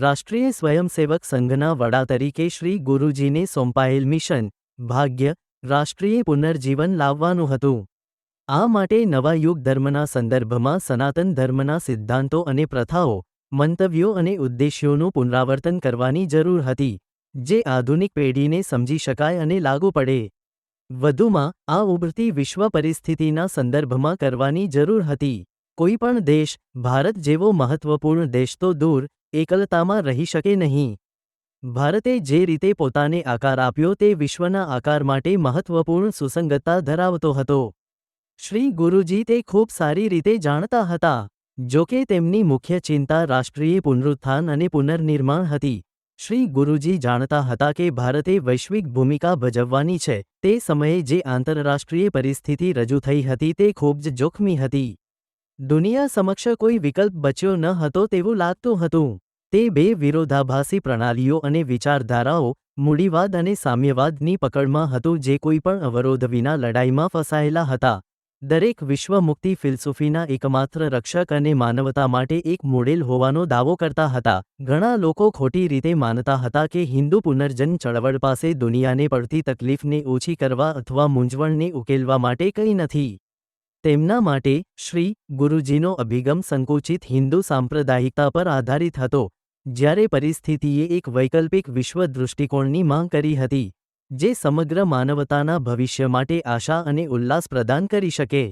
રાષ્ટ્રીય સ્વયંસેવક સંઘના વડા તરીકે શ્રી ગુરુજીને સોંપાયેલ મિશન, ભાગ્ય, રાષ્ટ્રીય પુનર્જીવન લાવવાનું હતું. આ માટે નવા યુગ ધર્મના સંદર્ભમાં સનાતન ધર્મના સિદ્ધાંતો અને પ્રથાઓ, મંતવ્યો અને ઉદ્દેશ્યોનું પુનરાવર્તન કરવાની જરૂર હતી, જે આધુનિક પેઢીને સમજી શકાય અને લાગુ પડે. વધુમાં, આ ઉભરતી વિશ્વ પરિસ્થિતિના સંદર્ભમાં કરવાની જરૂર હતી. કોઈપણ દેશ, ભારત જેવો મહત્વપૂર્ણ દેશ તો દૂર એકલતામાં રહી શકે નહીં. ભારતે જે રીતે પોતાને આકાર આપ્યો તે વિશ્વના આકાર માટે મહત્વપૂર્ણ સુસંગતતા ધરાવતો હતો. શ્રી ગુરુજી તે ખૂબ સારી રીતે જાણતા હતા, જો કે તેમની મુખ્ય ચિંતા રાષ્ટ્રીય પુનરુત્થાન અને પુનર્નિર્માણ હતી. શ્રી ગુરુજી જાણતા હતા કે ભારતે વૈશ્વિક ભૂમિકા ભજવવાની છે, તે સમયે જે આંતરરાષ્ટ્રીય પરિસ્થિતિ રજૂ થઈ હતી તે ખૂબ જ જોખમી હતી. દુનિયા સમક્ષ કોઈ વિકલ્પ બચ્યો ન હતો તેવું લાગતું હતું. તે બે વિરોધાભાસી પ્રણાલીઓ અને વિચારધારાઓ, મૂડીવાદ અને સામ્યવાદની પકડમાં હતું જે કોઈ પણ અવરોધ વિના લડાઈમાં ફસાયેલા હતા. દરેક વિશ્વ મુક્તિ ફિલસૂફીના એકમાત્ર રક્ષક અને માનવતા માટે એક મોડેલ હોવાનો દાવો કરતા હતા. ઘણા લોકો ખોટી રીતે માનતા હતા કે હિન્દુ પુનર્જન ચળવળ પાસે દુનિયાને પડતી તકલીફને ઓછી કરવા અથવા મૂંઝવણને ઉકેલવા માટે કંઈ નથી. તેમના માટે શ્રી ગુરુજીનો અભિગમ સંકુચિત હિન્દુ સાંપ્રદાયિકતા પર આધારિત હતો, જ્યારે પરિસ્થિતિએ એક વૈકલ્પિક વિશ્વ દૃષ્ટિકોણની માંગ કરી હતી, જે સમગ્ર માનવતાના ભવિષ્ય માટે આશા અને ઉલ્લાસ પ્રદાન કરી શકે.